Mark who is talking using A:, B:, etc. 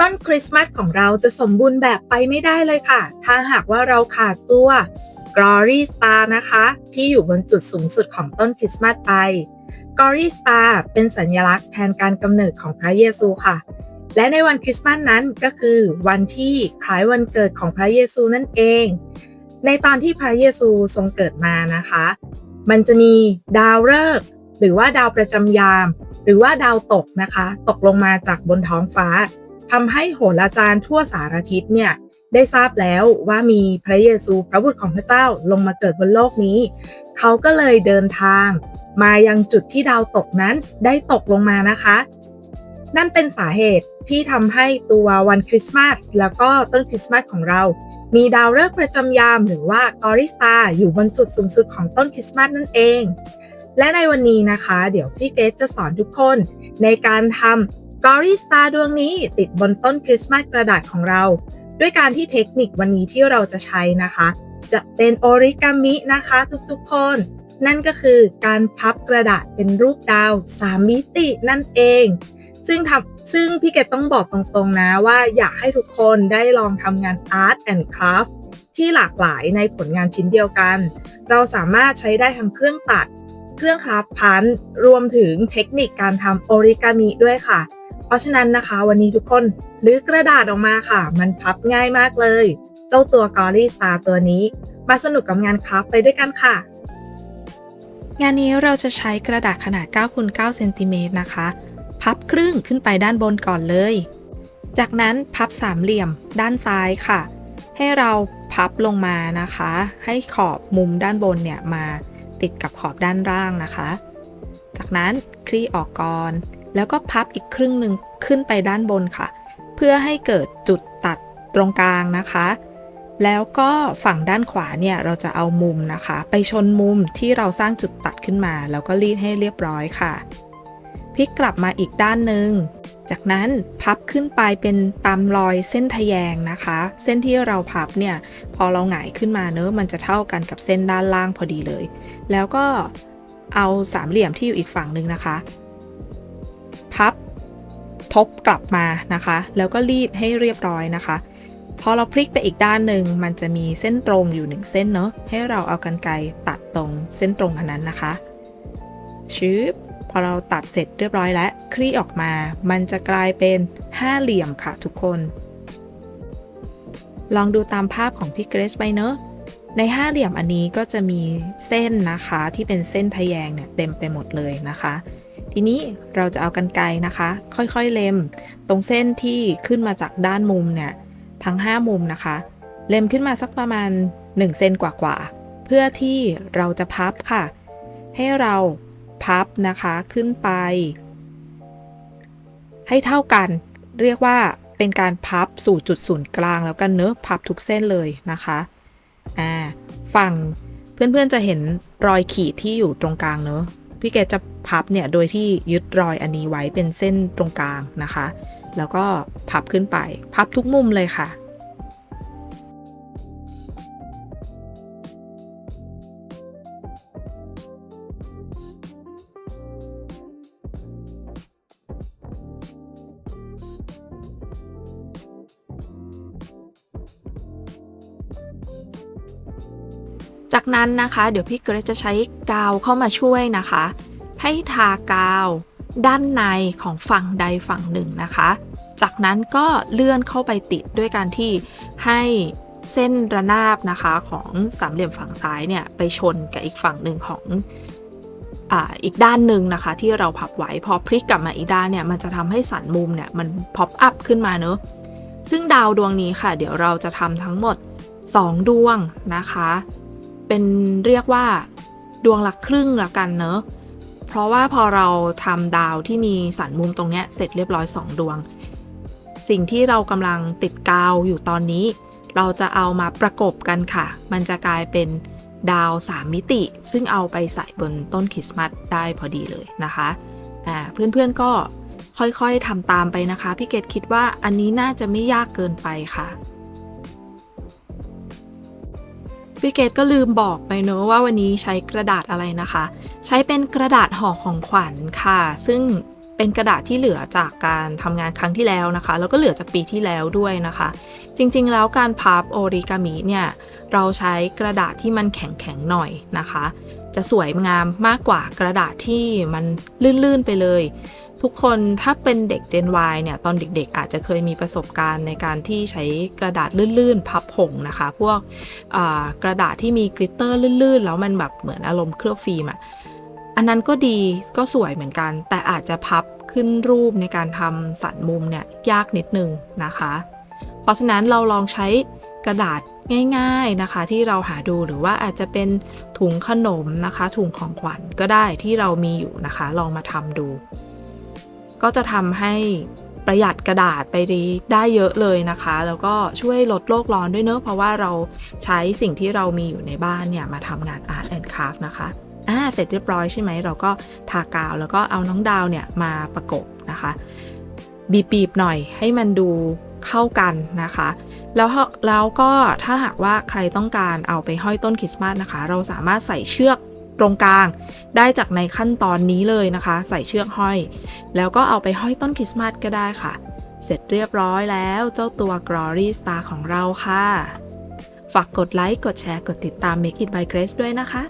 A: ต้นคริสต์มาสของเราจะสมบูรณ์แบบไปไม่ได้เลยค่ะ ถ้าหากว่าเราขาดตัว Glory Star นะคะ ที่อยู่บนจุดสูงสุดของต้นคริสต์มาสไป Glory Star เป็นสัญลักษณ์แทนการกำเนิดของพระเยซูค่ะ และในวันคริสต์มาสนั้นก็คือวันที่คล้ายวันเกิดของพระเยซูนั่นเอง ในตอนที่พระเยซูทรงเกิดมานะคะ มันจะมีดาวฤกษ์หรือว่าดาวประจำยาม หรือว่าดาวตกนะคะ ตกลงมาจากบนท้องฟ้า ทำให้โหราจารย์ทั่วสารทิศเนี่ยได้ทราบแล้วว่ามีพระเยซูพระบุตรของพระเจ้าลงมาเกิดบนโลกนี้ เขาก็เลยเดินทาง มายังจุดที่ดาวตกนั้นได้ตกลงมานะคะ นั่นเป็นสาเหตุที่ทำให้ตัววันคริสต์มาสแล้วก็ต้นคริสต์มาสของเรา มีดาวฤกษ์ประจำยามหรือว่ากอริสตาอยู่บนจุดสูงสุดของต้นคริสต์มาสนั่นเอง และในวันนี้นะคะ เดี๋ยวพี่เกรซจะสอนทุกคนในการทำ กอริสตาร์ดวงนี้ติดบนต้นคริสต์มาสกระดาษของเรา ด้วยการที่เทคนิควันนี้ที่เราจะใช้นะคะ จะเป็นโอริกามินะคะทุกๆคน นั่นก็คือการพับกระดาษเป็นรูปดาว 3 มิตินั่นเอง ซึ่งทำซึ่งพี่เกดต้องบอกตรงๆนะว่าอยากให้ทุกคนได้ลองทำงาน Art and Craft ที่หลากหลายในผลงานชิ้นเดียวกัน เราสามารถใช้ได้ทั้งเครื่องตัด เครื่องคราฟพันรวมถึงเทคนิคการทำโอริกามิด้วยค่ะ เพราะฉะนั้นนะคะวันนี้ทุกคนลื้อกระดาษออกมาค่ะ มันพับง่ายมากเลย เจ้าตัว g o r y Star ตัวนี้ มาสนุกกับงานคราฟไปด้วยกันค่ะ
B: งานนี้เราจะใช้กระดาษขนาด9คูณ9เซนติเมตรนะคะ พับครึ่งขึ้นไปด้านบนก่อนเลย จากนั้นพับสามเหลี่ยมด้านซ้ายค่ะ ให้เราพับลงมานะคะ ให้ขอบมุมด้านบนเนี่ยมาติดกับขอบด้านล่างนะคะ จากนั้นคลี่ออกก่อน แล้วก็พับอีกครึ่งหนึ่งขึ้นไปด้านบนค่ะ เพื่อให้เกิดจุดตัดตรงกลางนะคะ แล้วก็ฝั่งด้านขวาเนี่ยเราจะเอามุมนะคะ ไปชนมุมที่เราสร้างจุดตัดขึ้นมา แล้วก็รีดให้เรียบร้อยค่ะพลิกกลับมาอีกด้านหนึ่ง จากนั้นพับขึ้นไปเป็นตามรอยเส้นทะแยงนะคะ เส้นที่เราพับเนี่ยพอเราหงายขึ้นมาเนอะมันจะเท่ากันกับเส้นด้านล่างพอดีเลย แล้วก็เอาสามเหลี่ยมที่อยู่อีกฝั่งหนึ่งนะคะ พับทบกลับมานะคะ แล้วก็รีดให้เรียบร้อยนะคะ พอเราพลิกไปอีกด้านหนึ่งมันจะมีเส้นตรงอยู่หนึ่งเส้นเนอะให้เราเอากันไกรตัดตรงเส้นตรงอันนั้นนะคะชืบพอเราตัดเสร็จเรียบร้อยแล้วคลี่ออกมา มันจะกลายเป็นห้าเหลี่ยมค่ะทุกคน ลองดูตามภาพของพี่เกรซไปเนอะในห้าเหลี่ยมอันนี้ก็จะมีเส้นนะคะที่เป็นเส้นทะแยงเนี่ยเต็มไปหมดเลยนะคะ ทีนี้เราจะเอากันไกรนะคะ ค่อยๆเล็ม ตรงเส้นที่ขึ้นมาจากด้านมุมเนี่ยทั้ง 5 มุมนะคะ เล็มขึ้นมาสักประมาณ1เซนกว่าๆเพื่อที่เราจะพับค่ะ ให้เราพับนะคะขึ้นไป ให้เท่ากัน เรียกว่าเป็นการพับสู่จุดศูนย์กลางแล้วกันเนอะพับทุกเส้นเลยนะคะอ่าฝั่งเพื่อนๆจะเห็นรอยขีดที่อยู่ตรงกลางเนอะ พี่แกจะพับเนี่ยโดยที่ยึดรอยอันนี้ไว้เป็นเส้นตรงกลางนะคะ แล้วก็พับขึ้นไป พับทุกมุมเลยค่ะ จากนั้นนะคะ เดี๋ยวพี่เกรซจะใช้กาวเข้ามาช่วยนะคะ ให้ทากาวด้านในของฝั่งใดฝั่งหนึ่งนะคะ จากนั้นก็เลื่อนเข้าไปติดด้วยการที่ให้เส้นระนาบนะคะของสามเหลี่ยมฝั่งซ้ายเนี่ยไปชนกับอีกฝั่งหนึ่งของอ่าอีกด้านหนึ่งนะคะ ที่เราพับไว้พอพลิกกลับมาอีกด้านเนี่ยมันจะทำให้สันมุมเนี่ยมันพ็อปอัพขึ้นมาเนอะซึ่งดาวดวงนี้ค่ะ เดี๋ยวเราจะทำทั้งหมด 2 ดวงนะคะ เป็นเรียกว่าดวงละครึ่งละกันเนอะเพราะว่าพอเราทำดาวที่มีสันมุมตรงเนี้ยเสร็จเรียบร้อย 2 ดวง สิ่งที่เรากำลังติดกาวอยู่ตอนนี้ เราจะเอามาประกบกันค่ะ มันจะกลายเป็นดาว 3 มิติ ซึ่งเอาไปใส่บนต้นคริสต์มาสได้พอดีเลยนะคะอ่าเพื่อนๆก็ค่อยๆทำตามไปนะคะ พี่เกดคิดว่าอันนี้น่าจะไม่ยากเกินไปค่ะ พี่เกดก็ลืมบอกไปเนอะว่าวันนี้ใช้กระดาษอะไรนะคะ ใช้เป็นกระดาษห่อของขวัญค่ะ ซึ่งเป็นกระดาษที่เหลือจากการทำงานครั้งที่แล้วนะคะ แล้วก็เหลือจากปีที่แล้วด้วยนะคะ จริงๆ แล้วการพับโอริกามิเนี่ยเราใช้กระดาษที่มันแข็งๆหน่อยนะคะ จะสวยงามมากกว่ากระดาษที่มันลื่นๆไปเลย ทุกคนถ้าเป็นเด็ก Gen Y เนี่ยตอนเด็กๆ อาจจะเคยมีประสบการณ์ในการที่ใช้กระดาษลื่นๆ พับผงนะคะ พวกกระดาษที่มีกลิตเตอร์ลื่นๆ แล้วมันแบบเหมือนอารมณ์เคลือบฟิล์มอะอันนั้นก็ดีก็สวยเหมือนกัน แต่อาจจะพับขึ้นรูปในการทำสันมุมเนี่ยยากนิดนึงนะคะ เพราะฉะนั้นเราลองใช้กระดาษง่ายๆนะคะที่เราหาดูหรือว่าอาจจะเป็นถุงขนมนะคะ ถุงของขวัญก็ได้ที่เรามีอยู่นะคะ ลองมาทำดู ก็จะทำให้ประหยัดกระดาษไปได้เยอะเลยนะคะ แล้วก็ช่วยลดโลกร้อนด้วยเนอะเพราะว่าเราใช้สิ่งที่เรามีอยู่ในบ้านเนี่ยมาทำงาน Art and Craft นะคะอ่าเสร็จเรียบร้อยใช่ไหม เราก็ทากาวแล้วก็เอาน้องดาวเนี่ยมาประกบนะคะ บีบๆหน่อยให้มันดูเข้ากันนะคะ แล้วแล้วก็ถ้าหากว่าใครต้องการเอาไปห้อยต้นคริสต์มาสนะคะ เราสามารถใส่เชือก ตรงกลาง ได้จากในขั้นตอนนี้เลยนะคะ ใส่เชือกห้อย แล้วก็เอาไปห้อยต้นคริสต์มาสก็ได้ค่ะ เสร็จเรียบร้อยแล้วเจ้าตัว Glory Star ของเราค่ะ ฝากกดไลค์ กดแชร์ กดติดตาม Make It by Grace ด้วยนะคะ